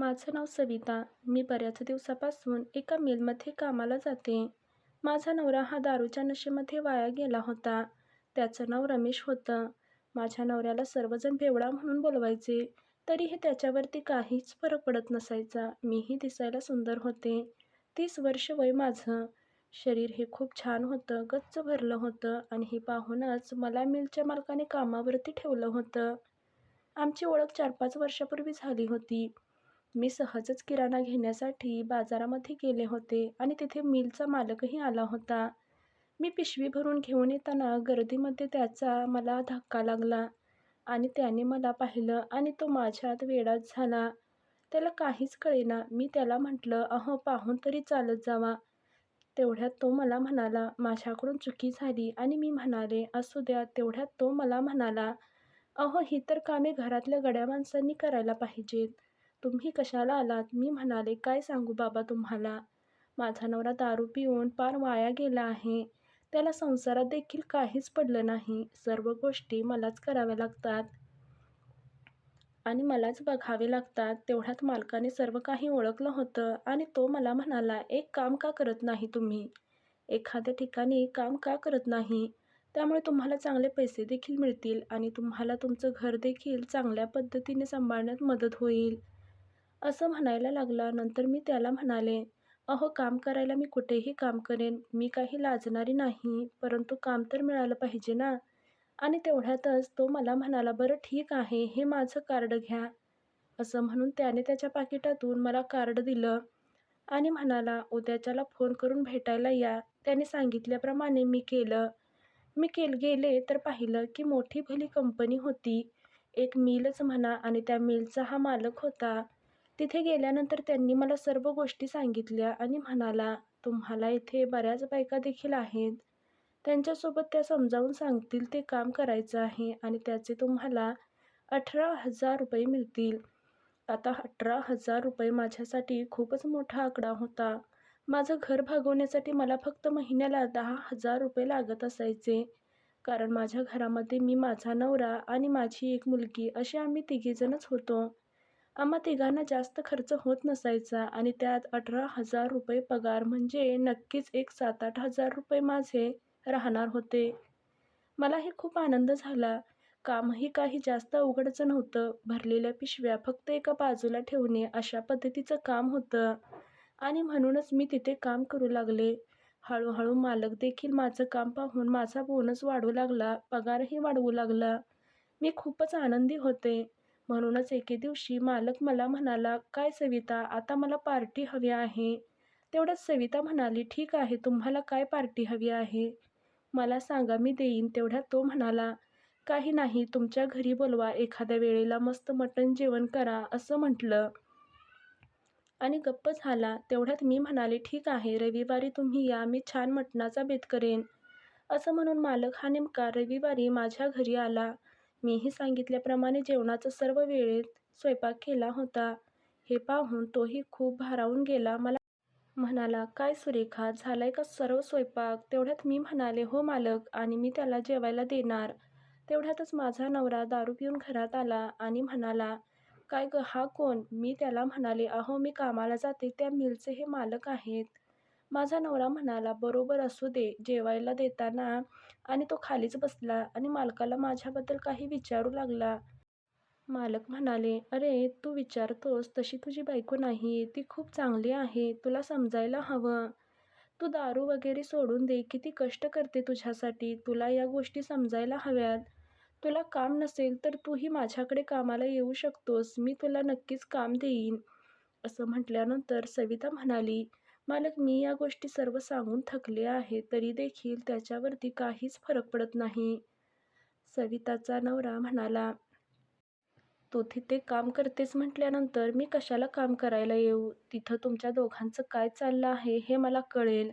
माझं नाव सविता. मी बऱ्याच दिवसापासून एका मिलमध्ये कामाला जाते. माझा नवरा हा दारूच्या नशेमध्ये वाया गेला होता. त्याचं नाव रमेश होतं. माझ्या नवऱ्याला सर्वजण भेवळा म्हणून बोलवायचे. तरीही त्याच्यावरती काहीच फरक पडत नसायचा. मीही दिसायला सुंदर होते. तीस वर्ष वय माझं. शरीर हे खूप छान होतं गच्च भरलं होतं आणि हे पाहूनच मला मिलच्या मालकाने कामावरती ठेवलं होतं. आमची ओळख चार पाच वर्षापूर्वी झाली होती. मी सहजच किराणा घेण्यासाठी बाजारामध्ये गेले होते आणि तिथे मिलचा मालकही आला होता. मी पिशवी भरून घेऊन येताना गर्दीमध्ये त्याचा मला धक्का लागला आणि त्याने मला पाहिलं आणि तो माझ्यात वेडाच झाला. त्याला काहीच कळेना. मी त्याला म्हटलं अहो पाहून तरी चालत जावा. तेवढ्यात तो मला म्हणाला माझ्याकडून चुकी झाली. आणि मी म्हणाले असू द्या. तेवढ्यात तो मला म्हणाला अहो ही तर कामे घरातल्या गड्या माणसांनी करायला पाहिजेत. तुम्ही कशाला आलात? मी म्हणाले काय सांगू बाबा तुम्हाला? माझा नवरा दारू पिऊन पार वाया गेला आहे. त्याला संसारात देखील काहीच पडलं नाही. सर्व गोष्टी मलाच कराव्या लागतात. आणि मलाच बघावे लागतात. तेवढ्यात मालकाने सर्व काही ओळखलं होतं आणि तो मला म्हणाला एक काम का करत नाही तुम्ही? एखाद्या ठिकाणी काम का करत नाही? त्यामुळे तुम्हाला चांगले पैसे देखील मिळतील आणि तुम्हाला तुमचं घर देखील चांगल्या पद्धतीने सांभाळण्यात मदत होईल. असं म्हणायला लागला. नंतर मी त्याला म्हणाले अहो काम करायला मी कुठेही काम करेन. मी काही लाजणारी नाही परंतु काम तर मिळालं पाहिजे ना? आणि तेवढ्यातच तो मला म्हणाला बरं ठीक आहे. हे माझं कार्ड घ्या. असं म्हणून त्याने त्याच्या पाकिटातून मला कार्ड दिलं आणि म्हणाला उद्याच्याला फोन करून भेटायला या. त्याने सांगितल्याप्रमाणे मी केलं. मी केल गेले तर पाहिलं की मोठी भली कंपनी होती. एक मिलच म्हणा आणि त्या मिलचा हा मालक होता. तिथे गेल्यानंतर त्यांनी मला सर्व गोष्टी सांगितल्या आणि म्हणाला तुम्हाला इथे बऱ्याच बायका देखील आहेत. त्यांच्यासोबत त्या समजावून सांगतील ते काम करायचं आहे आणि त्याचे तुम्हाला अठरा हजार रुपये मिळतील. आता अठरा हजार रुपये माझ्यासाठी खूपच मोठा आकडा होता. माझं घर भागवण्यासाठी मला फक्त महिन्याला दहा हजार रुपये लागत असायचे. कारण माझ्या घरामध्ये मी माझा नवरा आणि माझी एक मुलगी असे आम्ही तिघीजणच होतो. आम्हा तिघांना जास्त खर्च होत नसायचा आणि त्यात अठरा हजार रुपये पगार म्हणजे नक्कीच एक सात आठ हजार रुपये माझे राहणार होते. मलाही खूप आनंद झाला. कामही काही जास्त अवघडचं नव्हतं. भरलेल्या पिशव्या फक्त एका बाजूला ठेवणे अशा पद्धतीचं काम होतं. आणि म्हणूनच मी तिथे काम करू लागले. हळूहळू मालक देखील माझं काम पाहून माझा बोनस वाढू लागला. पगारही वाढवू लागला. मी खूपच आनंदी होते. म्हणूनच एके दिवशी मालक मला म्हणाला काय सविता आता मला पार्टी हवी आहे. तेवढ्यात सविता म्हणाली ठीक आहे तुम्हाला काय पार्टी हवी आहे? मला सांगा मी देईन. तेवढ्यात तो म्हणाला काही नाही तुमच्या घरी बोलवा एखाद्या वेळेला मस्त मटण जेवण करा असं म्हटलं. आणि गप्प झाला. तेवढ्यात मी म्हणाले ठीक आहे रविवारी तुम्ही या मी छान मटणाचा बेत करेन. असं म्हणून मालक हा नेमका रविवारी माझ्या घरी आला. मीही सांगितल्याप्रमाणे जेवणाचा सर्व वेळेत स्वयंपाक केला होता. हे पाहून तोही खूप भारावून गेला. मला म्हणाला काय सुरेखा झालाय का सर्व स्वयंपाक तेवढ्यात मी म्हणाले हो मालक आणि मी त्याला जेवायला देणार तेवढ्यातच माझा नवरा दारू पिऊन घरात आला आणि म्हणाला काय ग हा कोण मी त्याला म्हणाले अहो मी कामाला जाते त्या मिलचे हे मालक आहेत. माझा नवरा म्हणाला बरोबर असू दे जेवायला देताना. आणि तो खालीच बसला आणि मालकाला माझ्याबद्दल काही विचारू लागला. मालक म्हणाले अरे तू विचारतोस तशी तुझी बायको नाही ती खूप चांगली आहे तुला समजायला हवं. तू दारू वगैरे सोडून दे किती कष्ट करते तुझ्यासाठी तुला या गोष्टी समजायला हव्यात. तुला काम नसेल तर तूही माझ्याकडे कामाला येऊ शकतोस मी तुला नक्कीच काम देईन. असं म्हटल्यानंतर सविता म्हणाली मालक मी या गोष्टी सर्व सांगून थकले आहे तरी देखील त्याच्यावरती काहीच फरक पडत नाही. सविताचा नवरा म्हणाला तू तिथे काम करतेस म्हटल्यानंतर मी कशाला काम करायला येऊ? तिथं तुमच्या दोघांचं काय चाललं आहे हे मला कळेल.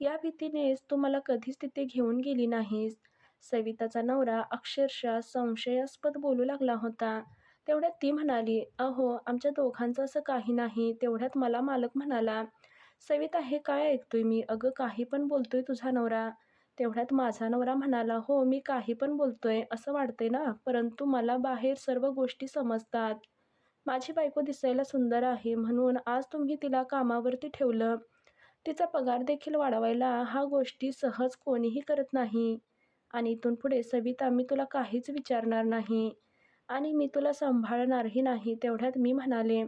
या भीतीनेच तू मला कधीच तिथे घेऊन गेली नाहीस. सविताचा नवरा अक्षरशः संशयास्पद बोलू लागला होता. तेवढ्यात ती म्हणाली अहो आमच्या दोघांचं असं काही नाही. तेवढ्यात मला मालक म्हणाला सविता हे काय ऐकतोय मी अगं काही पण बोलतोय तुझा नवरा तेवढ्यात माझा नवरा म्हणाला हो मी काही पण बोलतोय असं वाटतंय ना परंतु मला बाहेर सर्व गोष्टी समजतात माझी बायको दिसायला सुंदर आहे म्हणून आज तुम्ही तिला कामावरती ठेवलं. तिचा पगार देखील वाढवायला हा गोष्टी सहज कोणीही करत नाही. आणि इथून पुढे सविता मी तुला काहीच विचारणार नाही. आणि मी तुला सांभाळणारही नाही. तेवढ्यात मी म्हणाले,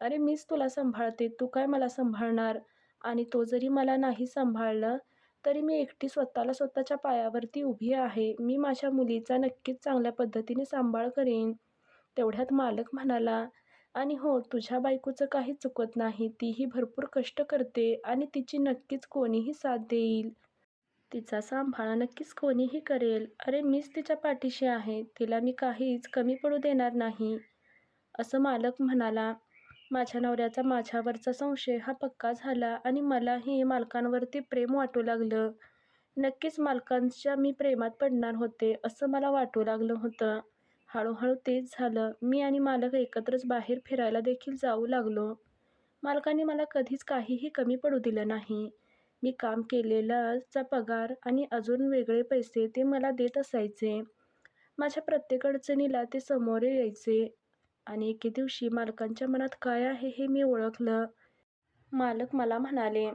अरे मीच तुला सांभाळते, तू काय मला सांभाळणार? आणि तो जरी मला नाही सांभाळलं तरी मी एकटी स्वतःला स्वतःच्या पायावरती उभी आहे. मी माझ्या मुलीचा नक्कीच चांगल्या पद्धतीने सांभाळ करेन. तेवढ्यात मालक म्हणाला, आणि हो तुझ्या बायकोचं काही चुकत नाही. तीही भरपूर कष्ट करते आणि तिची नक्कीच कोणीही साथ देईल. तिचा सांभाळ नक्कीच कोणीही करेल. अरे मीच तिच्या पाठीशी आहे. तिला मी काहीच कमी पडू देणार नाही. असं मालक म्हणाला. माझ्या नवऱ्याचा माझ्यावरचा संशय हा पक्का झाला आणि मलाही मालकांवरती प्रेम वाटू लागलं. नक्कीच मालकांच्या मी प्रेमात पडणार होते असं मला वाटू लागलं होतं. हळूहळू तेच झालं. मी आणि मालक एकत्रच बाहेर फिरायला देखील जाऊ लागलो. मालकांनी मला कधीच काहीही कमी पडू दिलं नाही. मी काम केलेलाचा पगार आणि अजून वेगळे पैसे ते मला देत असायचे. माझ्या प्रत्येक अडचणीला ते समोर यायचे. आणि एके दिवशी मालकांच्या मनात काय आहे हे मी ओळखलं. मालक मला म्हणाले,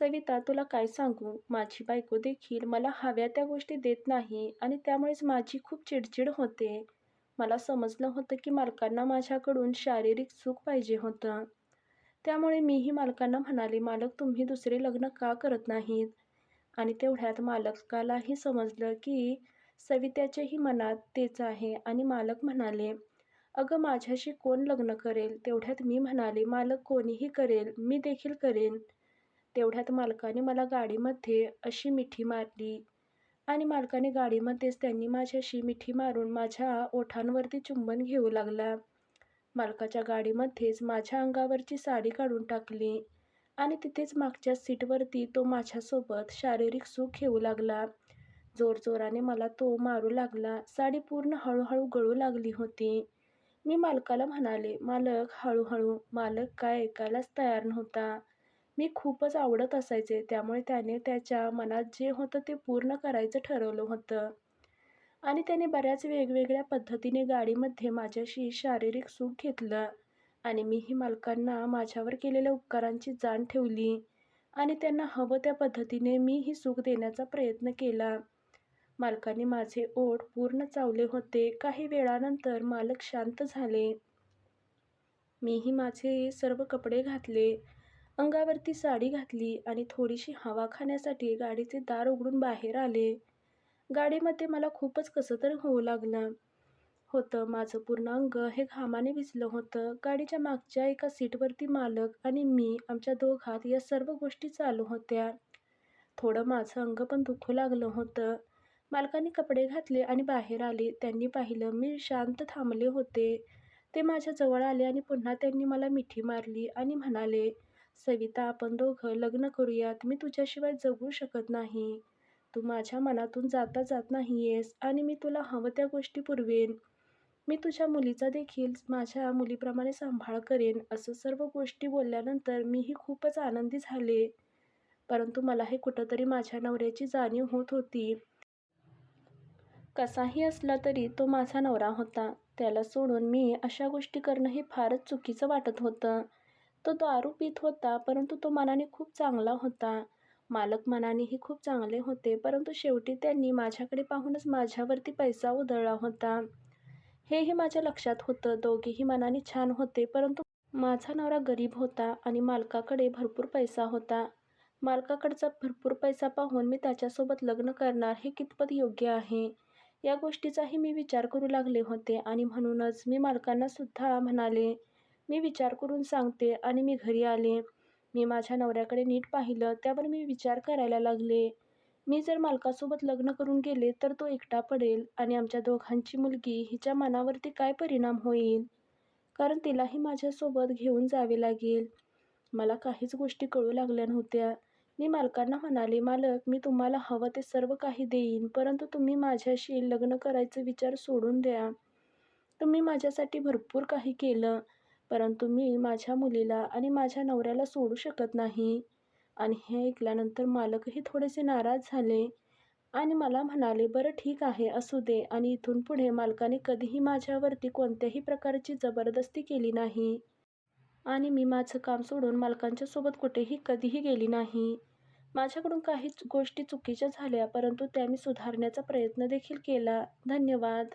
सविता तुला काय सांगू, माझी बायको देखील मला हव्या त्या गोष्टी देत नाही आणि त्यामुळेच माझी खूप चिडचिड होते. मला समजलं होतं की मालकांना माझ्याकडून शारीरिक सुख पाहिजे होतं. त्यामुळे मीही मालकांना म्हणाले, मालक तुम्ही दुसरे लग्न का करत नाहीत? आणि तेवढ्यात मालकालाही समजलं की सविताच्याही मनात तेच आहे आणि मालक म्हणाले, अगं माझ्याशी कोण लग्न करेल? तेवढ्यात मी म्हणाले, मालक कोणीही करेल, मी देखील करेन. तेवढ्यात मालकाने मला गाडीमध्ये अशी मिठी मारली आणि मालकाने गाडीमध्येच त्यांनी माझ्याशी मिठी मारून माझ्या ओठांवरती चुंबन घेऊ लागला. मालकाच्या गाडीमध्येच माझ्या अंगावरची साडी काढून टाकली आणि तिथेच मागच्या सीटवरती तो माझ्यासोबत शारीरिक सुख घेऊ लागला. जोरजोराने मला तो मारू लागला. साडी पूर्ण हळूहळू गळू लागली होती. मी मालकाला म्हणाले, मालक हळूहळू. मालक काय ऐकायलाच तयार नव्हता. मी खूपच आवडत असायचे त्यामुळे त्याने त्याच्या मनात जे होतं ते पूर्ण करायचं ठरवलं होतं. आणि त्याने बऱ्याच वेगवेगळ्या पद्धतीने गाडीमध्ये माझ्याशी शारीरिक सुख घेतलं. आणि मीही मालकांना माझ्यावर केलेल्या उपकारांची जाण ठेवली आणि त्यांना हवं त्या पद्धतीने मीही सुख देण्याचा प्रयत्न केला. मालकाने माझे ओठ पूर्ण चावले होते. काही वेळानंतर मालक शांत झाले. मीही माझे सर्व कपडे घातले, अंगावरती साडी घातली आणि थोडीशी हवा खाण्यासाठी गाडीचे दार उघडून बाहेर आले. गाडीमध्ये मला खूपच कसं तर होऊ लागलं होतं. माझं पूर्ण अंग हे घामाने भिजलं होतं. गाडीच्या मागच्या एका सीटवरती मालक आणि मी आमच्या दोघात या सर्व गोष्टी चालू होत्या. थोडं माझं अंग पण दुखू लागलं होतं. मालकाने कपडे घातले आणि बाहेर आले. त्यांनी पाहिलं मी शांत थांबले होते. ते माझ्या जवळ आले आणि पुन्हा त्यांनी मला मिठी मारली आणि म्हणाले, सविता आपण दोघं लग्न करूयात. मी तुझ्याशिवाय जगू शकत नाही. तू माझ्या मनातून जाता जात नाहीयेस आणि मी तुला हवं त्या गोष्टी पुरवेन. मी तुझ्या मुलीचा देखील माझ्या मुलीप्रमाणे सांभाळ करेन. असं सर्व गोष्टी बोलल्यानंतर मीही खूपच आनंदी झाले. परंतु मला हे कुठंतरी माझ्या नवऱ्याची जाणीव होत होती. कसाही असला तरी तो माझा नवरा होता. त्याला सोडून मी अशा गोष्टी करणं हे फारच चुकीचं वाटत होतं. तो दारू पीत होता परंतु तो मनाने खूप चांगला होता. मालक मनानेही खूप चांगले होते परंतु शेवटी त्यांनी माझ्याकडे पाहूनच माझ्यावरती पैसा उधळला होता. हेही माझ्या लक्षात होतं. दोघेही मनाने छान होते परंतु माझा नवरा गरीब होता आणि मालकाकडे भरपूर पैसा होता. मालकाकडचा भरपूर पैसा पाहून मी त्याच्यासोबत लग्न करणार हे कितपत योग्य आहे, या गोष्टीचाही मी विचार करू लागले होते आणि म्हणूनच मी मालकांना सुद्धा म्हणाले, मी विचार करून सांगते आणि मी घरी आले. मी माझ्या नवऱ्याकडे नीट पाहिलं. त्यावर मी विचार करायला लागले. मी जर मालकासोबत लग्न करून गेले तर तो एकटा पडेल आणि आमच्या दोघांची मुलगी हिच्या मनावरती काय परिणाम होईल? कारण तिलाही माझ्यासोबत घेऊन जावे लागेल. मला काहीच गोष्टी कळू लागल्या नव्हत्या. मी मालकांना म्हणाले, मालक मी तुम्हाला हवं ते सर्व काही देईन परंतु तुम्ही माझ्याशी लग्न करायचे विचार सोडून द्या. तुम्ही माझ्यासाठी भरपूर काही केलं परंतु मी माझ्या मुलीला आणि माझ्या नवऱ्याला सोडू शकत नाही. आणि हे ऐकल्यानंतर मालकही थोडेसे नाराज झाले. आणि मला म्हणाले, "बरं ठीक आहे, असू दे" आणि इथून पुढे मालकाने कधीही माझ्यावरती कोणत्याही प्रकारची जबरदस्ती केली नाही. आणि मी माझं काम सोडून मालकांच्या सोबत कुठेही कधीही गेली नाही. माझ्याकडून काही गोष्टी चुकीच्या झाल्या, परंतु त्या मी सुधारण्याचा प्रयत्न देखील केला. धन्यवाद.